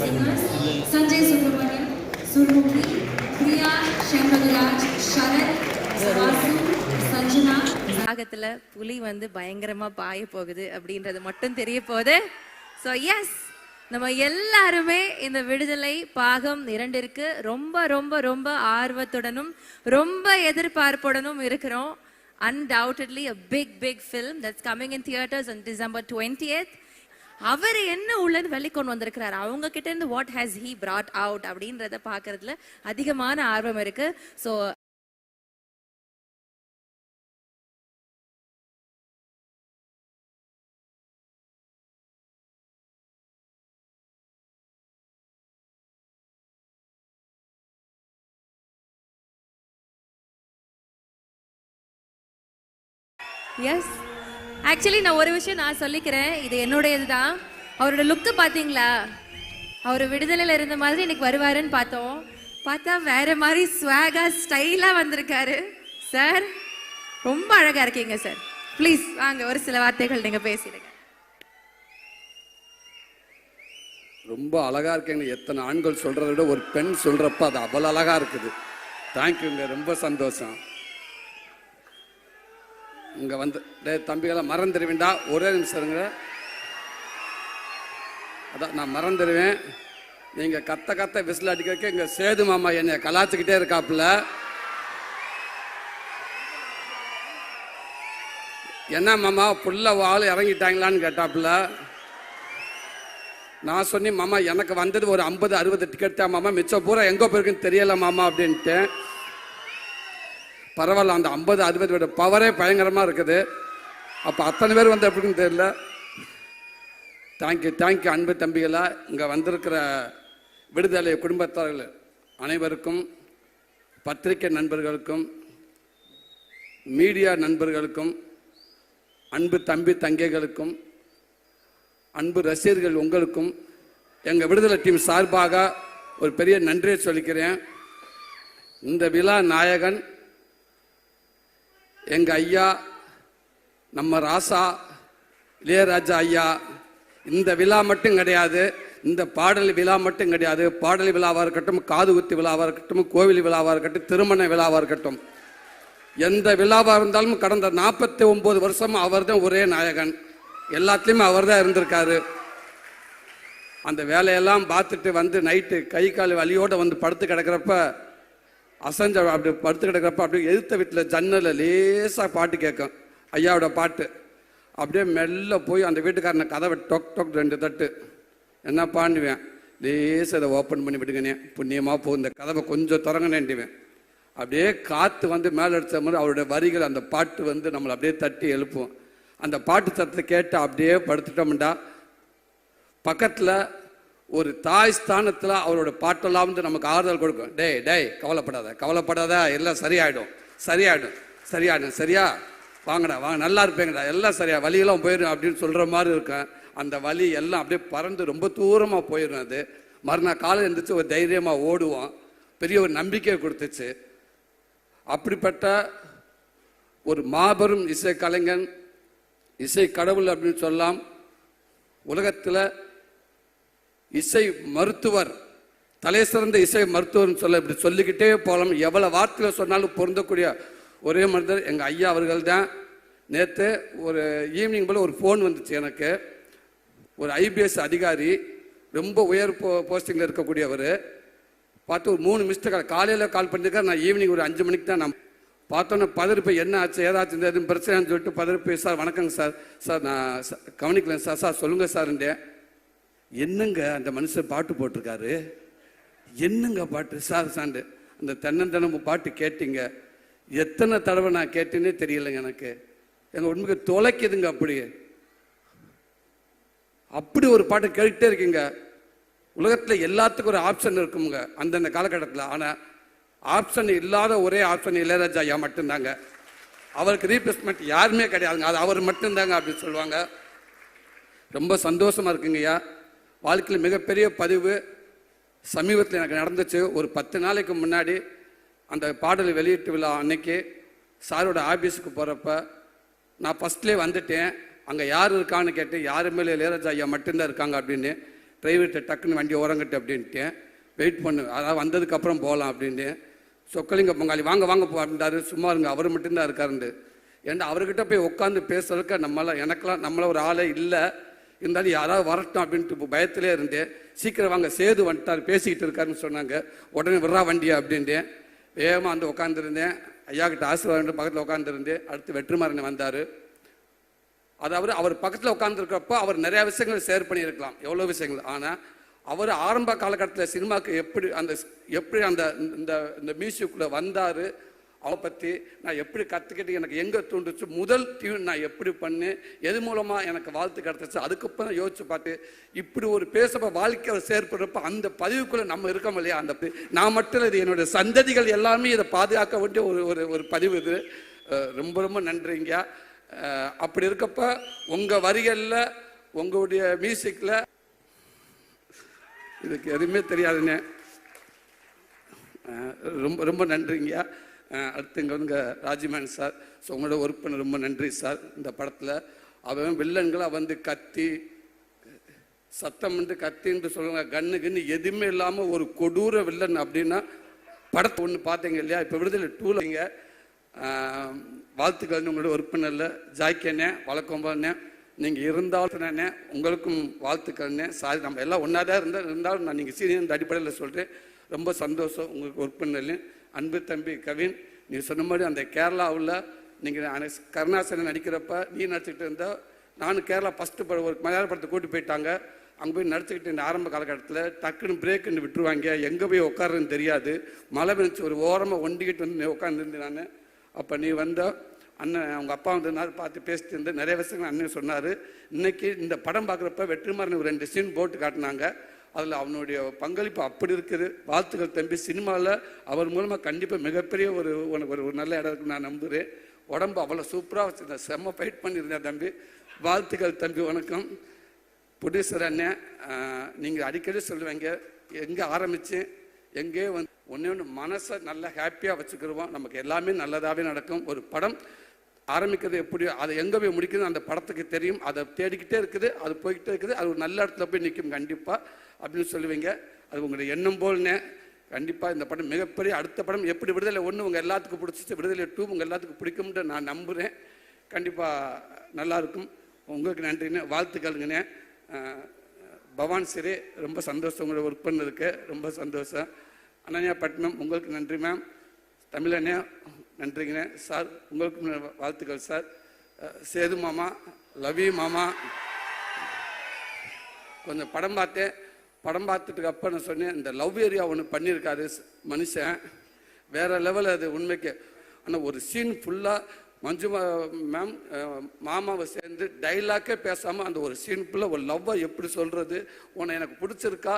singers, Sanjay Subramaniam, Surmukhi, Priya, Shankaraj, Sharat, Vasu, Sanjana, ராகத்துல புலி வந்து பயங்கரமா பாய போகுது அப்படின்றது மட்டும் தெரிய போகுது ஸோ எஸ் நம்ம எல்லாருமே இந்த விடுதலை பாகம் இரண்டிற்கு ரொம்ப ரொம்ப ரொம்ப ஆர்வத்துடனும் ரொம்ப எதிர்பார்ப்புடனும் இருக்கிறோம். Undoubtedly a big big film that's coming in theatres theaters on December 20th அவர் என்ன உள்ளன்னு வெளிக்கொண்டு வந்திருக்கிறார்? அவங்க கிட்ட இருந்து what has he brought out அப்படின்றத பார்க்கறதுல அதிகமான ஆர்வம் இருக்கு. ஸோ எஸ் ஆக்சுவலி நான் ஒரு விஷயம் நான் சொல்லிக்கிறேன். இது என்னுடையது தான் அவரோட லுக்கு பார்த்தீங்களா? அவர் விடுதலையில் இருந்த மாதிரி இன்னைக்கு வருவாருன்னு பார்த்தோம். பார்த்தா வேற மாதிரி ஸ்வாகா ஸ்டைலாக வந்திருக்காரு. சார் ரொம்ப அழகா இருக்கீங்க சார் ப்ளீஸ் வாங்க ஒரு சில வார்த்தைகள் நீங்கள் பேசிடுங்க. ரொம்ப அழகா இருக்கேங்க எத்தனை ஆண்கள் சொல்கிறத விட ஒரு பெண் சொல்றப்ப அது அவ்வளோ அழகா இருக்குது. தேங்க்யூங்க ரொம்ப சந்தோஷம். இங்க வந்து டே தம்பிகளை மறந்துடுவேண்டா ஒரே நிமிஷம் இருங்க. அதான் நான் மறந்துடுவேன் நீங்க கத்த கத்த விசில் அடிக்கிறதுக்கு இங்கே சேது மாமா என்னை கலாச்சிக்கிட்டே இருக்காப்புல. என்ன மாமா புள்ள வாள் இறங்கிட்டாங்களான்னு கேட்டாப்புல. நான் சொன்னேன் மாமா எனக்கு வந்தது ஒரு ஐம்பது அறுபது டிக்கெட் தான் மாமா. மிச்சம் பூரா எங்கே போயிருக்குன்னு தெரியல மாமா அப்படின்ட்டு பரவாயில்ல அந்த ஐம்பது அறுபது பவரே பயங்கரமாக இருக்குது. அப்போ அத்தனை பேர் வந்து எப்படின்னு தெரியல. தேங்க்யூ தேங்க்யூ அன்பு தம்பிகளா. இங்கே வந்திருக்கிற விடுதலை குடும்பத்தார்கள் அனைவருக்கும் பத்திரிகை நண்பர்களுக்கும் மீடியா நண்பர்களுக்கும் அன்பு தம்பி தங்கைகளுக்கும் அன்பு ரசிகர்கள் உங்களுக்கும் எங்கள் விடுதலை டீம் சார்பாக ஒரு பெரிய நன்றியை சொல்லிக்கிறேன். இந்த விழா நாயகன் எங்கள் ஐயா நம்ம ராசா இளையராஜா ஐயா இந்த விழா மட்டும் கிடையாது இந்த பாடல் விழா மட்டும் கிடையாது. பாடல் விழாவாக இருக்கட்டும் காது குத்து விழாவாக இருக்கட்டும் கோவில் விழாவாக இருக்கட்டும் திருமண விழாவாக இருக்கட்டும். எந்த விழாவாக இருந்தாலும் கடந்த நாற்பத்தி ஒம்பது வருஷம் அவர் தான் ஒரே நாயகன். எல்லாத்துலேயுமே அவர் தான் இருந்திருக்காரு. அந்த வேலையெல்லாம் பார்த்துட்டு வந்து நைட்டு கை கால் வலியோடு வந்து படுத்து கிடக்கிறப்ப அசஞ்ச அப்படி படுத்து கிடக்கிறப்ப அப்படியே எதிர்த்த வீட்டில் ஜன்னலில் லேசாக பாட்டு கேட்கும் ஐயாவோட பாட்டு. அப்படியே மெல்ல போய் அந்த வீட்டுக்காரனை கதவை டொக் டொக் ரெண்டு தட்டு. என்ன பாண்டுவேன்? லேசாக இதை ஓப்பன் பண்ணி விடுங்கண்ணே. புண்ணியமாக போ இந்த கதவை கொஞ்சம் திறங்கணேன்டுவேன். அப்படியே காற்று வந்து மேலே அடித்த மாதிரி அவருடைய வரிகள் அந்த பாட்டு வந்து நம்மளை அப்படியே தட்டி எழுப்புவோம் அந்த பாட்டு சத்தத்தை கேட்டு அப்படியே படுத்துட்டோம்டா. பக்கத்தில் ஒரு தாய் ஸ்தானத்தில் அவரோட பாட்டெல்லாம் வந்து நமக்கு ஆறுதல் கொடுக்கும். டேய் டேய் கவலைப்படாத கவலைப்படாத எல்லாம் சரியாயிடும். சரியாயிடும். சரியாயிடும். சரியா? வாங்கடா வாங்க நல்லா இருப்பேங்கடா. எல்லாம் சரியா? வலியெல்லாம் போயிடும் அப்படின்னு சொல்கிற மாதிரி இருக்கும். அந்த வலி எல்லாம் அப்படியே பறந்து ரொம்ப தூரமாக போயிடும் அது. மறுநாள் காலை எழுந்திரிச்சு ஒரு தைரியமாக ஓடுவோம். பெரிய ஒரு நம்பிக்கையை கொடுத்துச்சு. அப்படிப்பட்ட ஒரு மாபெரும் இசை கலைஞன் இசை கடவுள் அப்படின்னு சொல்லலாம் உலகத்தில் இசை மருத்துவர் தலை சிறந்த இசை மருத்துவர்னு சொல்ல இப்படி சொல்லிக்கிட்டே போகலாம் எவ்வளோ வார்த்தையில் சொன்னாலும் பொருந்தக்கூடிய ஒரே மனிதர் எங்கள் ஐயா அவர்கள் தான் நேற்று ஒரு ஈவினிங் போல் ஒரு ஃபோன் வந்துச்சு எனக்கு. ஒரு ஐபிஎஸ் அதிகாரி ரொம்ப உயர் போ போஸ்டிங்கில் இருக்கக்கூடியவர். பார்த்து ஒரு மூணு மிஸ்டர் கால் காலையில் கால் பண்ணியிருக்காரு நான் ஈவினிங் ஒரு அஞ்சு மணிக்கு தான் நான் பார்த்தோன்னே பதறிப்பு என்ன ஆச்சு ஏதாச்சும் இந்த எதுவும் பிரச்சனைன்னு சொல்லிட்டு பதறிப்பு சார் வணக்கங்க சார். சார் நான் ச- சார். சார் சொல்லுங்கள் சார்ன்றேன் என்னங்க அந்த மனுஷன் பாட்டு போட்டிருக்காரு? என்னங்க பாட்டு? சார் சாண்டு அந்த தென்னந்தனம் பாட்டு கேட்டீங்க. எத்தனை தடவை நான் கேட்டேனே தெரியலைங்க எனக்கு. எங்கள் உண்மைக்கு தொலைக்குதுங்க அப்படி. அப்படி ஒரு பாட்டு கேட்டுட்டே இருக்கீங்க. உலகத்தில் எல்லாத்துக்கும் ஒரு ஆப்ஷன் இருக்குங்க அந்தந்த காலகட்டத்தில். ஆனால் ஆப்ஷன் இல்லாத ஒரே ஆப்ஷன் இளையராஜா ஐயா மட்டும்தாங்க. அவருக்கு ரீப்ளேஸ்மெண்ட் யாருமே கிடையாதுங்க. அது அவர் மட்டும்தாங்க அப்படின்னு சொல்லுவாங்க. ரொம்ப சந்தோஷமா இருக்குங்கய்யா வாழ்க்கையில் மிகப்பெரிய பதிவு சமீபத்தில் எனக்கு நடந்துச்சு. ஒரு பத்து நாளைக்கு முன்னாடி அந்த பாடல் வெளியீட்டு விழா அன்னைக்கு சாரோட ஆஃபீஸுக்கு போகிறப்ப நான் ஃபஸ்ட்லேயே வந்துட்டேன். அங்கே யார் இருக்கான்னு கேட்டேன் யாருமே இல்லை இளையராஜா ஐயா மட்டும்தான் இருக்காங்க அப்படின்னு டிரைவர்கிட்ட டக்குன்னு வண்டி ஓரங்கட்டு அப்படின்ட்டேன் வெயிட் பண்ணு அதாவது வந்ததுக்கப்புறம் போகலாம் அப்படின்னு சொக்கலிங்க பொங்காளி வாங்க வாங்க போ அப்படின்றாரு. சும்மா இருங்க அவர் மட்டும்தான் இருக்காருண்டு ஏன்னா அவர்கிட்ட போய் உட்காந்து பேசுறதுக்கு நம்மள எனக்கெல்லாம் நம்மள ஒரு ஆளே இல்லை. இருந்தாலும் யாராவது வரட்டும் அப்படின்ட்டு பயத்திலே இருந்தேன். சீக்கிரம் வாங்க சேது வந்துட்டார் பேசிக்கிட்டு இருக்காருன்னு சொன்னாங்க. உடனே விட்றா வண்டியா அப்படின்ட்டேன் வேகமாக வந்து உட்காந்துருந்தேன் ஐயா கிட்ட ஆசீர்வாதம் பக்கத்தில் உட்காந்துருந்தேன் அடுத்து வெற்றிமாறன் வந்தார். அதாவது அவர் பக்கத்தில் உட்காந்துருக்கிறப்போ அவர் நிறையா விஷயங்கள் ஷேர் பண்ணியிருக்கலாம். எவ்வளோ விஷயங்கள். ஆனால் அவர் ஆரம்ப காலகட்டத்தில் சினிமாவுக்கு எப்படி அந்த எப்படி அந்த இந்த இந்த மியூசிக்குள்ளே வந்தார் அவ பற்றி நான் எப்படி கற்றுக்கிட்டு எனக்கு எங்கே தூண்டுச்சு முதல் டியூன் நான் எப்படி பண்ணு எது மூலமாக எனக்கு வாழ்த்து கிடச்சிச்சு அதுக்கப்புறம் யோசிச்சு பார்த்து இப்படி ஒரு பேசப்ப வாழ்க்கையில் ஷேர் அந்த பதிவுக்குள்ளே நம்ம இருக்கோம் இல்லையா? அந்த நான் மட்டும் இல்லை, இது என்னுடைய சந்ததிகள் எல்லாமே இதை பாதுகாக்க வேண்டிய ஒரு ஒரு ஒரு பதிவு இது. ரொம்ப ரொம்ப நன்றிங்க. அப்படி இருக்கப்ப உங்கள் வரிகளில் உங்களுடைய மியூசிக்கில் இதுக்கு எதுவுமே தெரியாதுண்ணே ரொம்ப ரொம்ப நன்றிங்க. அடுத்து இங்கே வந்து ராஜ்மேன் சார். ஸோ உங்களோட ஒர்க் பண்ண ரொம்ப நன்றி சார். இந்த படத்தில் அவன் வில்லன்களாக வந்து கத்தி சத்தம் வந்து கத்தின்னு சொல்லுவாங்க. கண்ணு கண்ணு எதுவுமே இல்லாமல் ஒரு கொடூர வில்லன் அப்படின்னா படத்தை ஒன்று பார்த்தீங்க இல்லையா? இப்போ விடுதலை டூலங்க வாழ்த்துக்கள் உங்களோட ஒர்க் பண்ணல. ஜாய்க்கண்ணே வழக்கம்பண்ணே நீங்கள் இருந்தாலும் உங்களுக்கும் வாழ்த்துக்கள்னே சாரி நம்ம எல்லாம் ஒன்றா தான் இருந்தால் இருந்தாலும் நான் நீங்கள் சீனியர் அடிப்படையில் சொல்கிறேன் ரொம்ப சந்தோஷம் உங்களுக்கு ஒர்க் அன்பு தம்பி கவின் நீ சொன்ன மாதிரி அந்த கேரளாவில் நீங்கள் கருணாசனை நடிக்கிறப்ப நீ நடிச்சுக்கிட்டு இருந்தால் நானும் கேரளா ஃபஸ்ட்டு படம் ஒரு மலையாள படத்தை கூட்டி போயிட்டாங்க. அங்கே போய் நடிச்சுக்கிட்டு இருந்த ஆரம்ப காலகட்டத்தில் டக்குன்னு பிரேக்குன்னு விட்டுருவாங்க. எங்கே போய் உட்காருன்னு தெரியாது. மழை பெஞ்சு ஒரு ஓரமாக ஒண்டிக்கிட்டு வந்து உட்காந்துருந்து நான். அப்போ நீ வந்த அண்ணன் அவங்க அப்பா வந்திருந்தாரு பார்த்து பேசிட்டு இருந்து நிறைய விஷயங்கள் அண்ணன் சொன்னார். இன்னைக்கு இந்த படம் பார்க்குறப்ப வெற்றிமாறன் ஒரு ரெண்டு சீன் போட்டு காட்டினாங்க. அதில் அவனுடைய பங்களிப்பு அப்படி இருக்குது. வாழ்த்துக்கள் தம்பி. சினிமாவில் அவர் மூலமாக கண்டிப்பாக மிகப்பெரிய ஒரு உனக்கு ஒரு ஒரு நல்ல இடம் இருக்குன்னு நான் நம்புகிறேன் உடம்பு அவ்வளோ சூப்பராக வச்சுருந்தேன் செம்ம ஃபைட் பண்ணியிருந்தேன் தம்பி. வாழ்த்துக்கள் தம்பி வணக்கம். ப்ரொடியூசர் அண்ணன் நீங்கள் அடிக்கடி சொல்லுவீங்க. எங்கே ஆரம்பித்து எங்கே வந்து ஒன்று ஒன்று மனசை நல்லா ஹாப்பியாக வச்சுக்கிடுவோம் நமக்கு எல்லாமே நல்லதாகவே நடக்கும். ஒரு படம் ஆரம்பிக்கிறது எப்படி அதை எங்கே போய் முடிக்குது அந்த படத்துக்கு தெரியும். அதை தேடிக்கிட்டே இருக்குது அது போய்கிட்டே இருக்குது. அது ஒரு நல்ல இடத்துல போய் நிற்கும் கண்டிப்பாக அப்படின்னு சொல்லுவீங்க. அது உங்களுடைய எண்ணம் போல்னே கண்டிப்பாக இந்த படம் மிகப்பெரிய அடுத்த படம் எப்படி விடுதலை ஒன்று உங்கள் எல்லாத்துக்கும் பிடிச்சிச்சு விடுதலை டூ உங்கள் எல்லாத்துக்கும் பிடிக்கும்னு நான் நம்புகிறேன் கண்டிப்பாக நல்லாயிருக்கும் உங்களுக்கு நன்றிண்ணே வாழ்த்துக்கள்ங்கண்ணே. பவான் சிறே ரொம்ப சந்தோஷம் உங்களோட ஒர்க் பண்ணதுக்கு ரொம்ப சந்தோஷம். அனன்யா பட்னம் உங்களுக்கு நன்றி மேம் தமிழண்ணே நன்றிங்கண்ணே சார் உங்களுக்கு வாழ்த்துக்கள் சார். சேது மாமா லவி மாமா. கொஞ்சம் படம் பார்த்தேன். படம் பார்த்துட்டு அப்போ நான் சொன்னேன் இந்த லவ் ஏரியா ஒன்று பண்ணியிருக்காரு மனுஷன். வேற லெவல் அது உண்மைக்கு. ஆனால் ஒரு சீன் ஃபுல்லாக மஞ்சு மேம் மாமாவை சேர்ந்து டைலாக்கே பேசாமல் அந்த ஒரு சீன் ஃபுல்லாக ஒரு லவ்வை எப்படி சொல்கிறது உன்னை எனக்கு பிடிச்சிருக்கா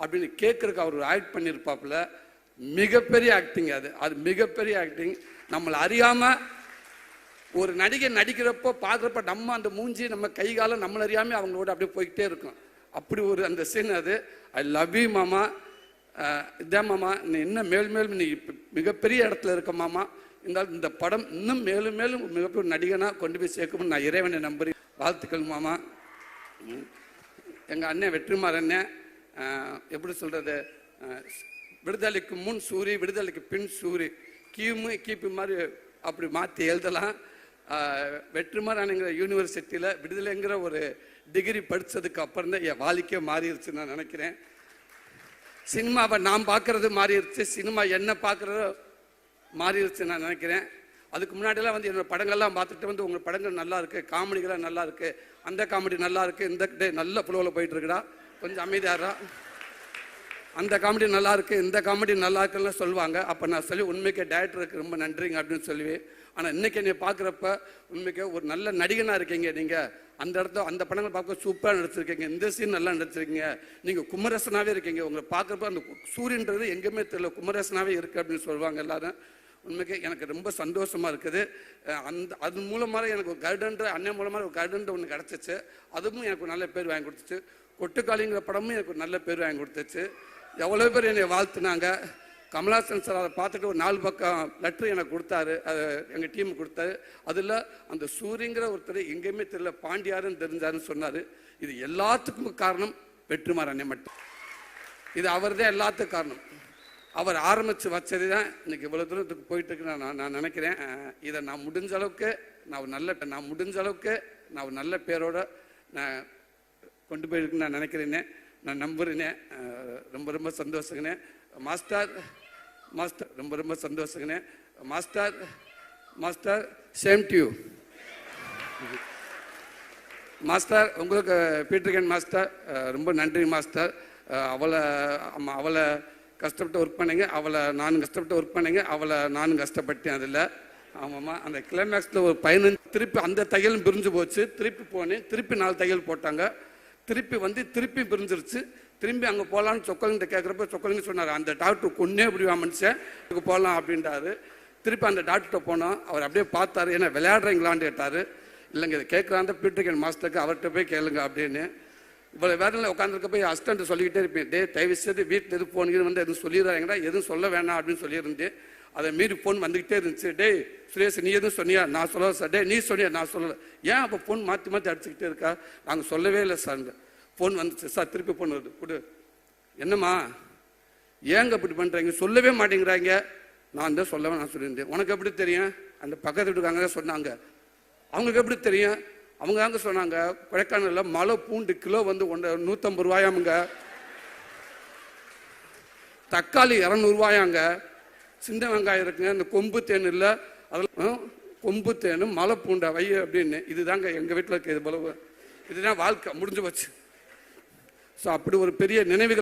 அப்படின்னு கேட்குறக்கு அவர் ஆக்ட் பண்ணியிருப்பாப்புல. மிகப்பெரிய ஆக்டிங் அது. அது மிகப்பெரிய ஆக்டிங் நம்மளை அறியாமல் ஒரு நடிகை நடிக்கிறப்போ பார்க்குறப்ப நம்ம அந்த மூஞ்சி நம்ம கை காலம் நம்மளை அறியாமல் அவங்களோட அப்படியே போய்கிட்டே இருக்கும். அப்படி ஒரு அந்த சீன் அது. ஐ லவ் யூ மாமா. இதான் மாமா. நீ இன்னும் மேல் மேலும் நீ மிகப்பெரிய இடத்துல இருக்க மாமா. இருந்தாலும் இந்த படம் இன்னும் மேலும் மேலும் மிகப்பெரிய நடிகனாக கொண்டு போய் சேர்க்கணும்னு நான் இறைவனை நம்புறேன். வாழ்த்துக்கள் மாமா. எங்கள் அண்ணன் வெற்றிமார் அண்ணன் எப்படி சொல்கிறது விடுதலைக்கு முன் சூரி விடுதலைக்கு பின் சூரி. கியூமு கிபி மாதிரி அப்படி மாற்றி எழுதலாம். அஹ், யூனிவர்சிட்டியில் விடுதலைங்கிற ஒரு டிகிரி படித்ததுக்கு அப்புறம் தான் என் வாழ்க்கையே மாறிடுச்சு நான் நினைக்கிறேன். சினிமாவை நான் பார்க்கறது மாறிடுச்சு சினிமா என்ன பார்க்குறதோ மாறிடுச்சு நான் நினைக்கிறேன். அதுக்கு முன்னாடிலாம் வந்து என்னோட படங்கள்லாம் பார்த்துட்டு வந்து உங்கள் படங்கள் நல்லா இருக்குது காமெடிகள்லாம் நல்லா இருக்குது அந்த காமெடி நல்லா இருக்குது இந்த டே நல்ல புலவில் போயிட்டுருக்குடா கொஞ்சம் அமைதியாரா அந்த காமெடி நல்லா இருக்கு இந்த காமெடி நல்லா இருக்குன்னு சொல்லுவாங்க. அப்போ நான் சொல்லி உண்மைக்கே டேரக்டருக்கு ரொம்ப நன்றிங்க அப்படின்னு சொல்லுவேன் ஆனால் இன்னைக்கு என்னை பார்க்குறப்ப உண்மைக்கு ஒரு நல்ல நடிகனாக இருக்கீங்க நீங்கள் அந்த இடத்துல அந்த படங்கள் பார்க்க சூப்பராக நடிச்சிருக்கீங்க. இந்த சீன் நல்லா நடிச்சிருக்கீங்க. நீங்கள் குமரசனாகவே இருக்கீங்க. உங்களை பார்க்குறப்ப அந்த சூரியன்றது எங்கேயுமே தெரியல. குமரசனாகவே இருக்கு அப்படின்னு சொல்லுவாங்க எல்லாரும். உண்மைக்கு எனக்கு ரொம்ப சந்தோஷமா இருக்குது. அந்த அது மூலமாக எனக்கு ஒரு கைடன்ற அண்ணன் மூலமாக ஒரு கைடன்ற ஒன்று கிடச்சிச்சு. அதுவும் எனக்கு ஒரு நல்ல பேர் வாங்கி கொடுத்துச்சு. கொட்டுக்காளிங்கிற படமும் எனக்கு நல்ல பேர் வாங்கி கொடுத்துச்சு. எவ்வளோ பேர் என்னை வாழ்த்துனாங்க. கமலாசன் சார் அதை பார்த்துட்டு ஒரு நாலு பக்கம் லெட்ரு எனக்கு கொடுத்தாரு. அது எங்கள் டீம் கொடுத்தாரு. அதில் அந்த சூரியங்கிற ஒருத்தர் எங்கேயுமே தெரியல பாண்டியாருன்னு தெரிஞ்சாருன்னு சொன்னார். இது எல்லாத்துக்கும் காரணம் வெற்றிமாறன் அண்ணன் மட்டும். இது அவர் தான் எல்லாத்துக்கும் காரணம். அவர் ஆரம்பித்து வச்சது தான் இன்னைக்கு இவ்வளோ தூரத்துக்கு போயிட்டு இருக்கு நான் நான் நினைக்கிறேன். இதை நான் முடிஞ்ச அளவுக்கு நான் ஒரு நல்ல நான் முடிஞ்ச அளவுக்கு நான் ஒரு நல்ல பேரோட நான் கொண்டு போயிருக்குன்னு நான் நினைக்கிறேனே. நான் நம்புறேனே. ரொம்ப ரொம்ப சந்தோஷங்கண்ணே. மாஸ்டர் மாஸ்டர் ரொம்ப ரொம்ப சந்தோஷங்கண்ணே. Master master same to you master உங்களுக்கு பீட்டர்கன் மாஸ்டர் ரொம்ப நன்றி மாஸ்டர். அவளை அவளை கஷ்டப்பட்டு ஒர்க் பண்ணீங்க. அவளை நானும் கஷ்டப்பட்டு ஒர்க் பண்ணீங்க. அவளை நானும் கஷ்டப்பட்டேன் அதில். ஆமாம்மா அந்த கிளைமேக்ஸில் ஒரு பதினஞ்சு திருப்பி அந்த தையலும் பிரிஞ்சு போச்சு. திருப்பி போனேன். திருப்பி நாலு தையல் போட்டாங்க. திருப்பி வந்து திருப்பி பிரிஞ்சிருச்சு. திரும்பி அங்கே போகலான்னு சொக்கலுங்கிட்ட கேட்குறப்ப சொக்கலுங்க சொன்னார் அந்த டாக்டர் கொன்னே இப்படி மனுஷன் அங்கே போகலாம் அப்படின்றாரு. திருப்பி அந்த டாக்டர்கிட்ட போனோம் அவர் அப்படியே பார்த்தாரு ஏன்னா விளையாடுறீங்களான்னு கேட்டார். இல்லைங்க இதை கேட்குறாந்த பீட்டர்கன் மாஸ்டருக்கு அவர்கிட்ட போய் கேளுங்க அப்படின்னு. இவ்வளோ வேலையில் உட்காந்துருக்க போய் அசிஸ்டன்ட் சொல்லிக்கிட்டே இருப்பேன் டே தயவு செய்து வீட்டில் எது ஃபோன் வந்து எதுவும் சொல்லிடுறாங்கடா எதுவும் சொல்ல வேணாம் அப்படின்னு சொல்லியிருந்தேன். அதை மீறி ஃபோன் வந்துக்கிட்டே இருந்துச்சு. டேய் சுரேஷ் நீ எதுவும் சொன்னியா? நான் சொல்லலை சார் டே நீ சொன்னியா? நான் சொல்லலை. ஏன் அப்போ ஃபோன் மாற்றி மாற்றி அடிச்சுக்கிட்டே இருக்கா? நாங்கள் சொல்லவே இல்லை சார் ஃபோன் வந்துச்சு. சார் திருப்பி ஃபோன் வருது. கொடு. என்னம்மா? ஏங்க இப்படி பண்ணுறீங்க சொல்லவே மாட்டேங்கிறாங்க. நான் தான் சொல்லவே நான் சொல்லியிருந்தேன். உனக்கு எப்படி தெரியும்? அந்த பக்கத்து வீட்டுக்காரங்க தான் சொன்னாங்க. அவங்களுக்கு எப்படி தெரியும்? அவங்க தாங்க சொன்னாங்க கொடைக்கானலில் மலை பூண்டு கிலோ வந்து ஒன்று நூற்றம்பது ரூபாயாமுங்க. தக்காளி இரநூறுவாயாங்க சின்ன வெங்காயம் இருக்குங்க. இந்த கொம்பு தேன் இல்லை. அதெல்லாம் கொம்பு தேனும் மலை பூண்டை வை அப்படின்னு. இதுதாங்க எங்கள் வீட்டில் இருக்க இது போல. இதுதான் வாழ்க்கை. முடிஞ்சு போச்சு. ஸோ அப்படி ஒரு பெரிய நினைவுகள்